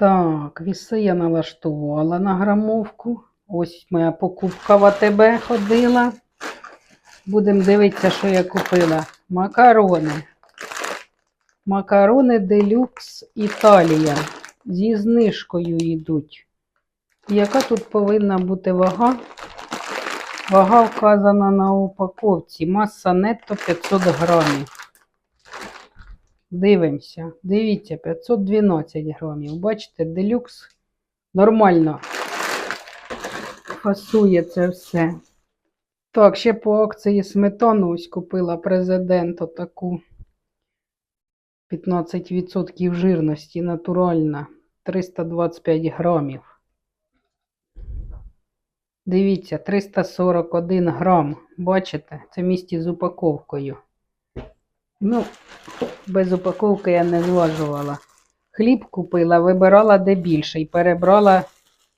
Так, віси я налаштувала на грамовку. Ось моя покупка в АТБ ходила. Будемо дивитися, що я купила. Макарони. Макарони Делюкс Італія. Зі знижкою йдуть. Яка тут повинна бути вага? Вага вказана на упаковці. Маса нетто 500 грамів. Дивимося. Дивіться, 512 грамів. Бачите, делюкс нормально фасує це все. Так, ще по акції сметану ось купила президент отаку. 15% жирності натуральна. 325 грамів. Дивіться, 341 грам. Бачите? Це місті з упаковкою. Ну, без упаковки я не зважувала. Хліб купила, вибирала де більше і перебрала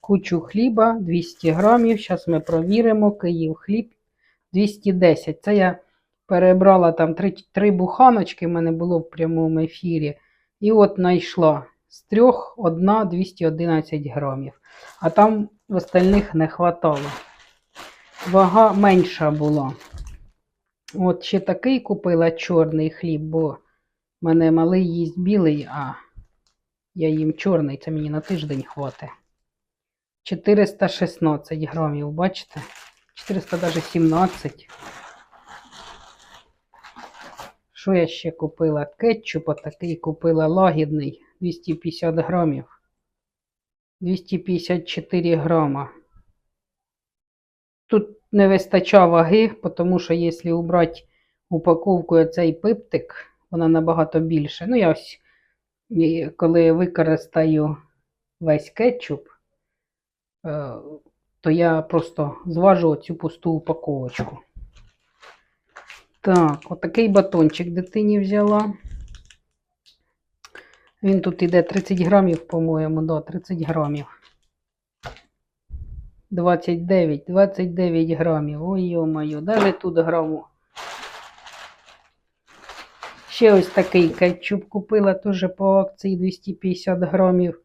кучу хліба 200 грамів. Зараз ми провіримо. Київ хліб 210. Це я перебрала там три, три буханочки, в мене було в прямому ефірі. І от знайшла з трьох одна 211 грамів. А там в остальних не хватало. Вага менша була. От ще такий купила чорний хліб, бо в мене малий їсть білий, а я їм чорний, це мені на тиждень хватить. 416 грамів, бачите? 417. Що я ще купила? Кетчуп отакий купила лагідний 250 грамів. 254 грама. Тут не вистачає ваги, тому що якщо убрати упаковку цей пиптик, вона набагато більше. Ну, я ось, коли використаю весь кетчуп, е, то я просто зважу цю пусту упаковочку. Так, отакий батончик дитині взяла. Він тут іде 30 грамів, по-моєму, да, 30 грамів. 29, 29 грамів. Ой, йо-моє, навіть тут граму. Ще ось такий кетчуп купила, теж по акції 250 грамів.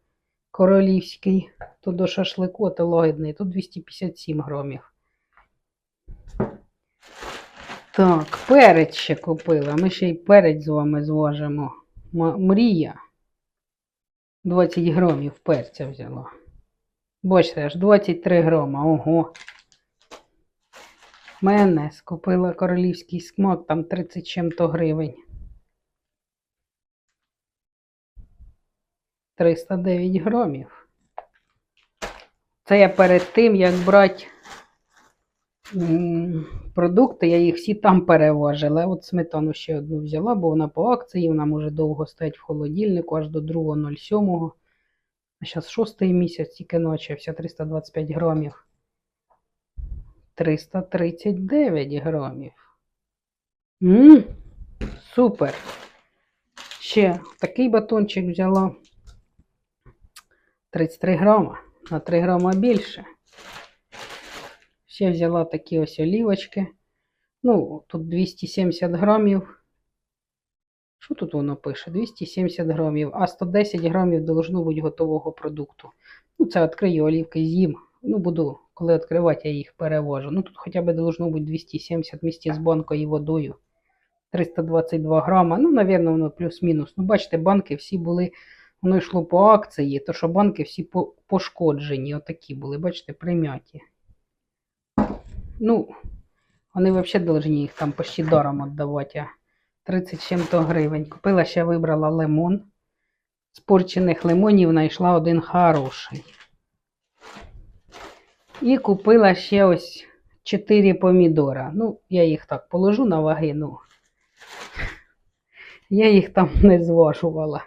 Королівський. То до шашлику, то лагідний. Тут 257 грамів. Так, перець ще купила. Ми ще й перець з вами зважимо. Мрія. 20 грамів перця взяла. Бачите, аж 23 грама. Ого. Мене скупила королівський смак, там 30 чим-то гривень. 309 грамів. Це я перед тим, як брати продукти, я їх всі там переважила. От сметану ще одну взяла, бо вона по акції, вона може довго стояти в холодильнику аж до 2.07. А зараз шостий місяць тільки почався 325 грамів. 339 грамів. Ммм, супер. Ще такий батончик взяла. 33 грама. На 3 грама більше. Ще взяла такі ось олівочки. Ну, тут 270 грамів. Що тут воно пише? 270 грамів, а 110 грамів должно бути готового продукту. Ну, це відкрию олівки з'їм. Ну, буду, коли відкривати, я їх перевожу. Ну, тут хоча б должно бути 270 місті з банкою і водою. 322 грама. Ну, навірно, воно плюс-мінус. Ну, бачите, банки всі були, воно йшло по акції, то що банки всі по- пошкоджені. Отакі були, бачите, примяті. Ну, вони взагалі повинні їх там почти даром віддавати. А 30 чим-то гривень. Купила ще вибрала лимон. З порчених лимонів знайшла один хороший. І купила ще ось 4 помідора. Ну, я їх так положу на ваги, ну. Я їх там не зважувала.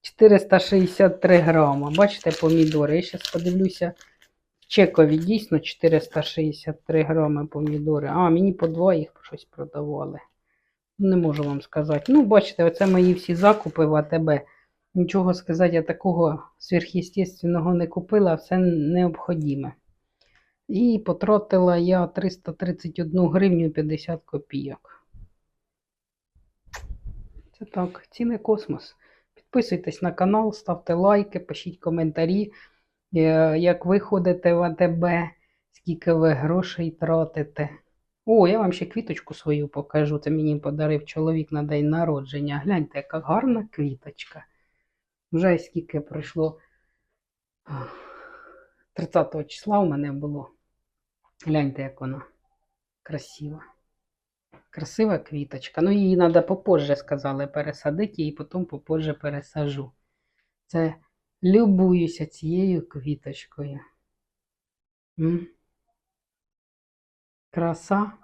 463 грама. Бачите, помідори. Я зараз подивлюся. Чекові дійсно 463 грами помідори. А, мені по два їх щось продавали. Не можу вам сказати. Ну, бачите, оце мої всі закупи в АТБ. Нічого сказати, я такого сверхъестественного не купила, все необхідне. І потратила я 331 гривню 50 копійок. Це так, ціни космос. Підписуйтесь на канал, ставте лайки, пишіть коментарі, е, як ви ходите в АТБ, скільки ви грошей тратите. О, я вам ще квіточку свою покажу. Це мені подарив чоловік на день народження. Гляньте, яка гарна квіточка. Вже скільки пройшло. 30 числа у мене було. Гляньте, як вона красива. Красива квіточка. Ну, її треба попозже, сказали, пересадити, і потім попозже пересажу. Це любуюся цією квіточкою. М? traçar